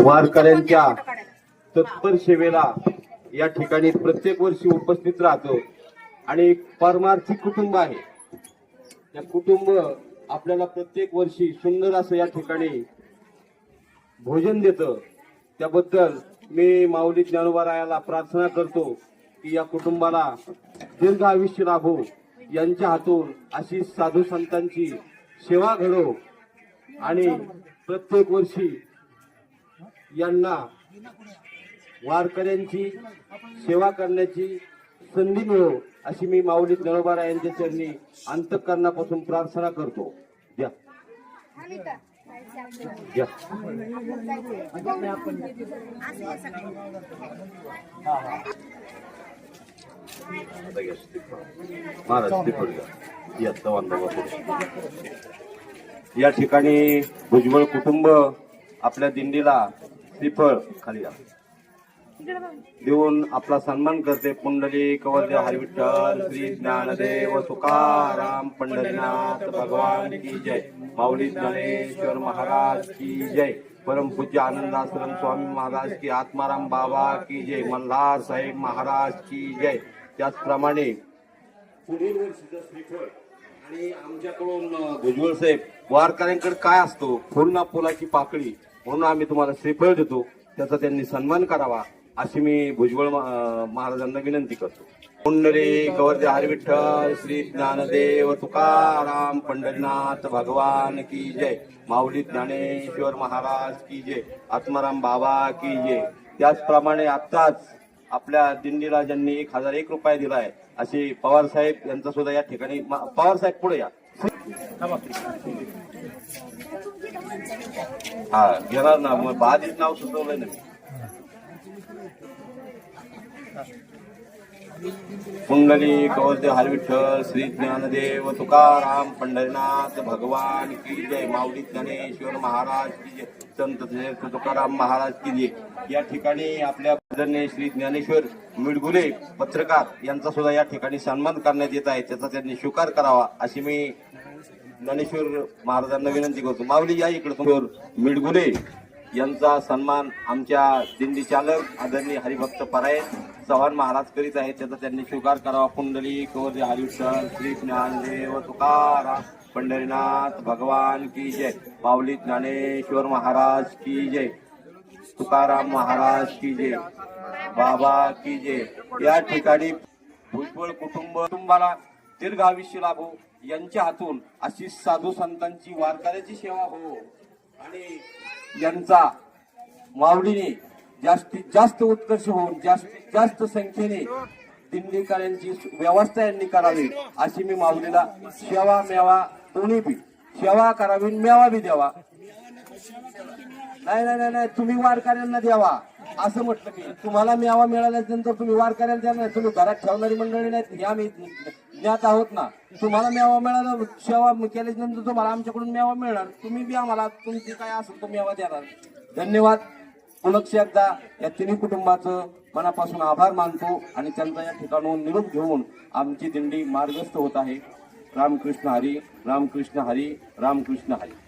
वारकऱ्यांच्या तत्पर सेवेला या ठिकाणी प्रत्येक वर्षी उपस्थित राहतो. आणि एक परमार्थी कुटुंब आहे. त्या कुटुंब आपल्याला प्रत्येक वर्षी सुंदर असं या ठिकाणी भोजन देतं. त्याबद्दल मी माऊली ज्ञानोबारायाला प्रार्थना करतो की या कुटुंबाला दीर्घ आयुष्य लाभो. यांच्या हातून अशी साधू संतांची सेवा घडो. आणि प्रत्येक वर्षी यांना वारकऱ्यांची सेवा करण्याची संधी मिळो अशी मी माऊली ज्ञानोबारा यांच्या चरणी अंतकरणापासून प्रार्थना करतो. द्या. द्या. महाराज श्रीफळ या चव्हाण बाबा या ठिकाणी भुजबळ कुटुंब आपल्या दिंडीला श्रीफळ खाली देऊन आपला सन्मान करते पुंडली कवरदेव हरिविठ्ठल श्री ज्ञानदेव तुकाराम पंढरीनाथ भगवान की जय. माऊली ज्ञानेश्वर महाराज की जय. परम पूज्य आनंदाश्रम स्वामी महाराज की आत्माराम बाबा की जय. मल्हार साहेब महाराज की जय. त्याचप्रमाणे पुढील वर्षीचं श्रीफळ आणि आमच्याकडून भुजबळ साहेब वारकऱ्यांकडे काय असतो? पूर्ण पुलाची फुलाची पाकळी म्हणून आम्ही तुम्हाला श्रीफळ देतो. त्याचा त्यांनी सन्मान करावा अशी मी भुजबळ महाराजांना विनंती करतो. पुंडरी गवर्दे हरविठ्ठल श्री ज्ञानदेव तुकाराम पंढरीनाथ भगवान की जय. माऊली ज्ञानेश्वर महाराज की जय. आत्माराम बाबा की जय. त्याचप्रमाणे आत्ताच आपल्या दिंडीला ज्यांनी एक हजार एक रुपये दिलाय. असे पवार साहेब यांचा सुद्धा या ठिकाणी मा- पवार साहेब पुढे या. हा घेणार ना मग बाधित नाव सुचवलंय ना मी. पुंडली कवलदेव हरविठ्ठल श्री ज्ञानदेव तुकाराम पंढरीनाथ भगवान की जय माऊली ज्ञानेश्वर महाराज की जय संत तुकाराम महाराज की जय. या ठिकाणी आपल्या आदरणीय श्री ज्ञानेश्वर मिडगुले पत्रकार यांचा सुद्धा या ठिकाणी सन्मान करण्यात येत आहे. त्याचा त्यांनी स्वीकार करावा अशी मी ज्ञानेश्वर महाराजांना विनंती करतो. माऊली या इकडे तुम्ही मिडगुले यांचा सन्मान आमच्या दिंडी चालक आदरणीय हरिभक्त पराय चव्हाण महाराज करीत आहेत. त्याचा त्यांनी स्वीकार करावा. कुंडली कवरे हरिविठ्ठल श्री ज्ञानदेव तुकाराम पंढरीनाथ भगवान की जय. माऊली ज्ञानेश्वर महाराज की जय. तुकाराम महाराज की जय. बाबा की जय. या ठिकाणी भुजबळ कुटुंब कुटुंबाला दीर्घ आयुष्य लाभो. यांच्या हातून अशी साधू संतांची वारकऱ्याची सेवा हो. आणि यांचा मावळीने जास्तीत जास्त उत्कर्ष होऊन जास्तीत जास्त संख्येने दिंडीकरांची व्यवस्था यांनी करावी अशी मी माऊलीला सेवा मेवा दोन्ही बी सेवा करावी मेवा बी द्यावा नाही नाही नाही नाही तुम्ही वारकऱ्यांना द्यावा. असं म्हटलं की तुम्हाला मेवा मिळाल्यानंतर तुम्ही वारकऱ्यांना द्या नाही. तुम्ही घरात ठेवणारी मंडळी नाहीत. हे आम्ही ज्ञात आहोत ना. तुम्हाला मेवा मिळाला सेवा केल्यानंतर तुम्हाला आमच्याकडून मेवा मिळणार. तुम्ही बी आम्हाला तुमची काय असेल तो मेवा देणार. धन्यवाद. पुनक्ष एकदा या तिन्ही कुटुंबाचं मनापासून आभार मानतो आणि त्यांचा या ठिकाणून निरोप घेऊन आमची दिंडी मार्गस्थ होत आहे. रामकृष्ण हरी रामकृष्ण हरी रामकृष्ण हरी.